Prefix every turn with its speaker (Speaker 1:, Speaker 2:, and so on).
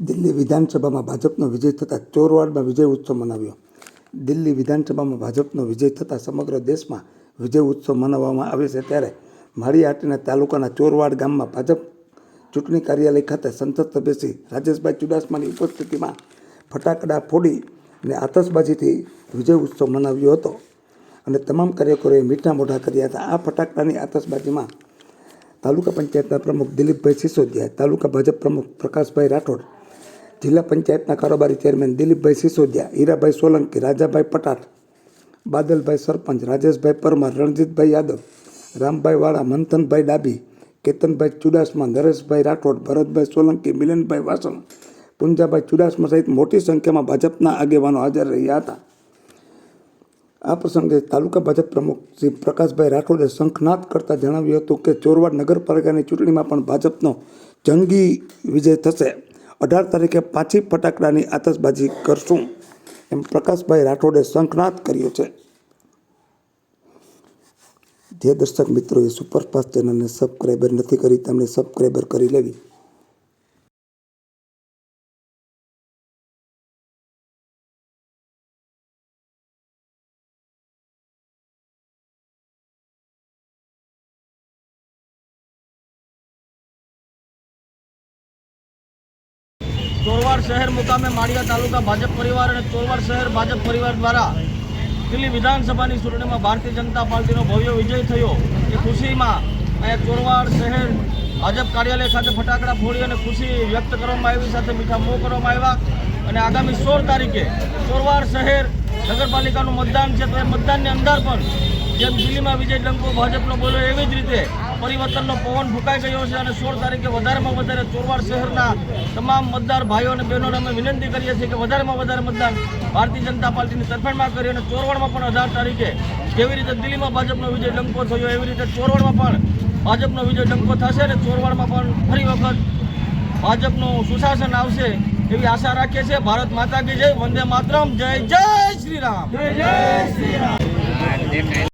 Speaker 1: દિલ્હી વિધાનસભામાં ભાજપનો વિજય થતાં ચોરવાડમાં વિજય ઉત્સવ મનાવ્યો. દિલ્હી વિધાનસભામાં ભાજપનો વિજય થતાં સમગ્ર દેશમાં વિજય ઉત્સવ મનાવવામાં આવે છે ત્યારે માળીહાટીના તાલુકાના ચોરવાડ ગામમાં ભાજપ ચૂંટણી કાર્યાલય ખાતે સંસદ સભ્ય શ્રી રાજેશભાઈ ચુડાસમાની ઉપસ્થિતિમાં ફટાકડા ફોડી અને આતશબાજીથી વિજય ઉત્સવ મનાવ્યો હતો અને તમામ કાર્યકરોએ મીઠા મોઢા કર્યા હતા. આ ફટાકડાની આતશબાજીમાં તાલુકા પંચાયતના પ્રમુખ દિલીપભાઈ સિસોદિયા, તાલુકા ભાજપ પ્રમુખ પ્રકાશભાઈ રાઠોડ જિલ્લા પંચાયતના કારોબારી ચેરમેન દિલીપભાઈ સિસોદિયા, હીરાભાઈ સોલંકી, રાજાભાઈ પટાટ બાદલભાઈ સરપંચ, રાજેશભાઈ પરમાર, રણજીતભાઈ યાદવ, રામભાઈ વાળા, મંથનભાઈ ડાબી કેતનભાઈ ચુડાસમા, નરેશભાઈ રાઠોડ, ભરતભાઈ સોલંકી, મિલનભાઈ વાસણ, પુંજાભાઈ ચુડાસમા સહિત મોટી સંખ્યામાં ભાજપના આગેવાનો હાજર રહ્યા હતા. આ પ્રસંગે તાલુકા ભાજપ પ્રમુખ શ્રી પ્રકાશભાઈ રાઠોડે શંખનાદ કરતા જણાવ્યું હતું કે ચોરવાડ નગરપાલિકાની ચૂંટણીમાં પણ ભાજપનો જંગી વિજય થશે. અઢાર તારીખે પાછી ફટાકડાની આતશબાજી કરશું. એમ પ્રકાશભાઈ રાઠોડે શંખનાદ કર્યો છે. જે દર્શક મિત્રોએ સુપરફાસ્ટ ચેનલને સબસ્ક્રાઈબર નથી કરી, તેમણે સબસ્ક્રાઈબર કરી લેવી.
Speaker 2: ચોરવાડ શહેર મુકામે માળિયા તાલુકા ભાજપ પરિવાર અને ચોરવાડ શહેર ભાજપ પરિવાર દ્વારા દિલ્હી વિધાનસભાની ચૂંટણીમાં ભારતીય જનતા પાર્ટીનો ભવ્ય વિજય થયો. એ ખુશીમાં અહીંયા ચોરવાડ શહેર ભાજપ કાર્યાલય ખાતે ફટાકડા ફોડી અને ખુશી વ્યક્ત કરવામાં આવી, સાથે મીઠા મોં કરવામાં આવ્યા અને આગામી સોળ તારીખે ચોરવાડ શહેર નગરપાલિકાનું મતદાન છે, તો એ મતદાનની અંદર પણ જેમ દિલ્હીમાં વિજય ડંકો ભાજપનો બોલ્યો એવી જ રીતે પરિવર્તનનો પવન ફૂંકાઈ ગયો છે અને સોળ તારીખે વધારેમાં વધારે ચોરવાડ શહેરના તમામ મતદાર ભાઈઓ અને બહેનોને અમે વિનંતી કરીએ છીએ કે વધારેમાં વધારે મતદાન ભારતીય જનતા પાર્ટીની તરફેણમાં કરી અને ચોરવાડમાં પણ અઢાર તારીખે જેવી રીતે દિલ્હીમાં ભાજપનો વિજય ડંકો થયો, એવી રીતે ચોરવાડમાં પણ ભાજપનો વિજય ડંકો થશે અને ચોરવાડમાં પણ ફરી વખત ભાજપનું સુશાસન આવશે એવી આશા રાખીએ છીએ. ભારત માતા કી જય. વંદે માતરમ. જય જય શ્રી રામ.